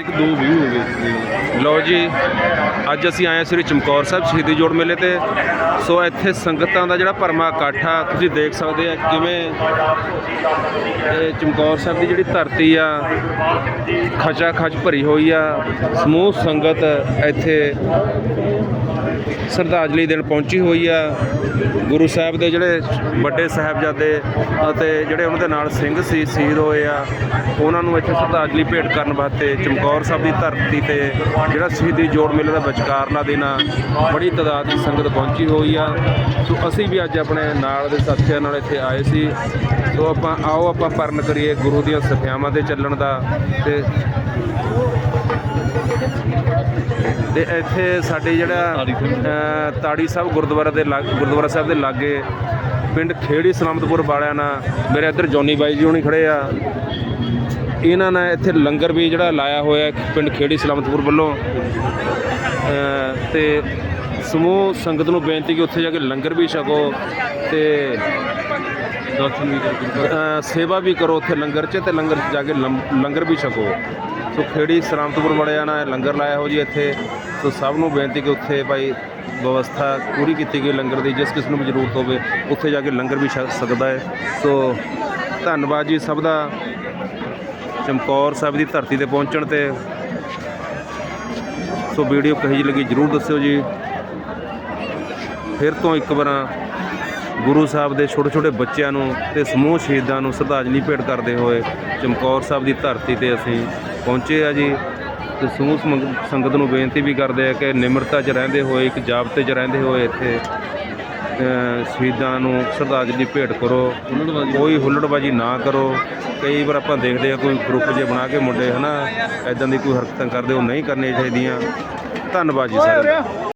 ਇੱਕ ਦੋ ਵਿਊ ਹੋ ਗਏ ਲਓ ਜੀ, ਅੱਜ ਅਸੀਂ ਆਏ ਹਾਂ ਸ੍ਰੀ ਚਮਕੌਰ ਸਾਹਿਬ ਸ਼ਹੀਦੀ ਜੋੜ ਮੇਲੇ ਤੇ। ਸੋ ਇੱਥੇ ਸੰਗਤਾਂ ਦਾ ਜਿਹੜਾ ਭਰਮਾ ਇਕੱਠ ਆ ਤੁਸੀਂ ਦੇਖ ਸਕਦੇ ਆ ਕਿਵੇਂ ਇਹ ਚਮਕੌਰ ਸਾਹਿਬ ਦੀ ਜਿਹੜੀ ਧਰਤੀ ਆ ਖਚਾ ਖਚ ਭਰੀ ਹੋਈ ਆ। ਸਮੂਹ ਸੰਗਤ ਇੱਥੇ ਸ਼ਰਧਾਂਜਲੀ ਦੇਣ ਪਹੁੰਚੀ ਹੋਈ ਆ। ਗੁਰੂ ਸਾਹਿਬ ਦੇ ਜਿਹੜੇ ਵੱਡੇ ਸਾਹਿਬਜ਼ਾਦੇ ਅਤੇ ਜਿਹੜੇ ਉਹਨਾਂ ਦੇ ਨਾਲ ਸਿੰਘ ਸੀ, ਸ਼ਹੀਦ ਹੋਏ ਆ, ਉਹਨਾਂ ਨੂੰ ਇੱਥੇ ਸ਼ਰਧਾਂਜਲੀ ਭੇਟ ਕਰਨ ਵਾਸਤੇ ਚਮਕੌਰ ਸਾਹਿਬ ਦੀ ਧਰਤੀ ਤੇ ਜਿਹੜਾ ਸ਼ਹੀਦੀ ਜੋੜ ਮੇਲੇ ਦਾ ਵਿਚਕਾਰਲਾ ਦਿਨ ਆ, ਬੜੀ ਤਾਦਾਦ ਦੀ ਸੰਗਤ ਪਹੁੰਚੀ ਹੋਈ ਆ। ਸੋ ਅਸੀਂ ਵੀ ਅੱਜ ਆਪਣੇ ਨਾਲ ਦੇ ਸਾਥੀਆਂ ਨਾਲ ਇੱਥੇ ਆਏ ਸੀ। ਸੋ ਆਪਾਂ, ਆਓ ਆਪਾਂ ਪਰਨ ਕਰੀਏ ਗੁਰੂ ਦੀਆਂ ਸਿੱਖਿਆਵਾਂ ਤੇ ਚੱਲਣ ਦਾ ਤੇ ਤੇ ਇੱਥੇ ਸਾਡੇ ਜਿਹੜਾ ਅ, ਤਾੜੀ ਸਾਹਿਬ ਗੁਰਦੁਆਰਾ ਦੇ ਲਾਗ- ਗੁਰਦੁਆਰਾ ਸਾਹਿਬ ਦੇ ਲਾਗੇ ਪਿੰਡ ਖੇੜੀ ਸਲਾਮਤਪੁਰ ਵਾਲਿਆਂ ਨਾਲ ਮੇਰੇ ਇੱਧਰ ਜੋਨੀ ਬਾਈ ਜੀ ਹੁਣੀ ਖੜੇ ਆ। ਇਹਨਾਂ ਨੇ ਇੱਥੇ ਲੰਗਰ ਵੀ ਜਿਹੜਾ ਲਾਇਆ ਹੋਇਆ ਹੈ ਪਿੰਡ ਖੇੜੀ ਸਲਾਮਤਪੁਰ ਵੱਲੋਂ। ਅ, ਤੇ ਸਮੂਹ ਸੰਗਤ ਨੂੰ ਬੇਨਤੀ ਕਿ ਉੱਥੇ ਜਾ ਕੇ ਲੰਗਰ ਵੀ ਛਕੋ ਤੇ ਦਰਸ਼ਨ ਵੀ ਕਰਕੇ ਅ, ਸੇਵਾ ਵੀ ਕਰੋ ਉੱਥੇ ਲੰਗਰ 'ਚ ਤੇ ਲੰਗਰ 'ਚ ਜਾ ਕੇ ਲੰਮ- ਲੰਗਰ ਵੀ ਛਕੋ। ਸੋ ਖੇੜੀ ਸਲਾਮਤਪੁਰ ਵਾਲਿਆਂ ਨੇ ਲੰਗਰ ਲਾਇਆ ਹੋ ਜੀ ਇੱਥੇ। ਸੋ ਸਭ ਨੂੰ ਬੇਨਤੀ ਕਿ ਉੱਥੇ ਭਾਈ ਵਿਵਸਥਾ ਪੂਰੀ ਕੀਤੀ ਗਈ ਲੰਗਰ ਦੀ, ਜਿਸ ਕਿਸ ਨੂੰ ਵੀ ਜ਼ਰੂਰਤ ਹੋਵੇ, ਉੱਥੇ ਜਾ ਕੇ ਲੰਗਰ ਵੀ ਛਕ ਸਕਦਾ ਹੈ। ਸੋ ਧੰਨਵਾਦ ਜੀ ਸਭ ਦਾ। ਚਮਕੌਰ ਸਾਹਿਬ ਦੀ ਧਰਤੀ ਤੇ ਪਹੁੰਚਣ ਤੇ। ਸੋ ਵੀਡੀਓ ਕਹੀ ਲੱਗੀ, ਜਰੂਰ ਦੱਸਿਓ ਜੀ। ਫਿਰ ਤੋਂ ਇੱਕ ਵਾਰ ਗੁਰੂ ਸਾਹਿਬ ਦੇ ਛੋਟੇ ਛੋਟੇ ਬੱਚਿਆਂ ਨੂੰ ਤੇ ਸਮੂਹ ਸ਼ਹੀਦਾਂ ਨੂੰ ਸ਼ਰਧਾਂਜਲੀ ਭੇਟ ਕਰਦੇ ਹੋਏ ਚਮਕੌਰ ਸਾਹਿਬ ਦੀ ਧਰਤੀ ਤੇ ਅਸੀਂ ਪਹੁੰਚੇ ਆ ਜੀ। ਤੇ ਸਮੂਹ ਸੰਗਤ ਨੂੰ ਬੇਨਤੀ ਵੀ ਕਰਦੇ ਆ ਕਿ ਨਿਮਰਤਾ 'ਚ ਰਹਿੰਦੇ ਹੋਏ ਇੱਕ ਜਾਬਤੇ 'ਚ ਰਹਿੰਦੇ ਹੋਏ ਇੱਥੇ ਸ਼ਹੀਦਾਂ ਨੂੰ ਸ਼ਰਧਾਂਜਲੀ ਭੇਟ ਕਰੋ। ਕੋਈ ਹੁੱਲੜਬਾਜੀ ਨਾ ਕਰੋ। ਕਈ ਵਾਰ ਆਪਾਂ ਦੇਖਦੇ ਆ ਕੋਈ ਗਰੁੱਪ ਜੇ ਬਣਾ ਕੇ ਮੁੰਡੇ ਹਨਾ ਐਦਾਂ ਦੀ ਕੋਈ ਹਰਕਤਾਂ ਕਰਦੇ ਉਹ ਨਹੀਂ ਕਰਨੀਆਂ ਚਾਹੀਦੀਆਂ। ਧੰਨਵਾਦ ਜੀ ਸਾਰਿਆਂ ਦਾ।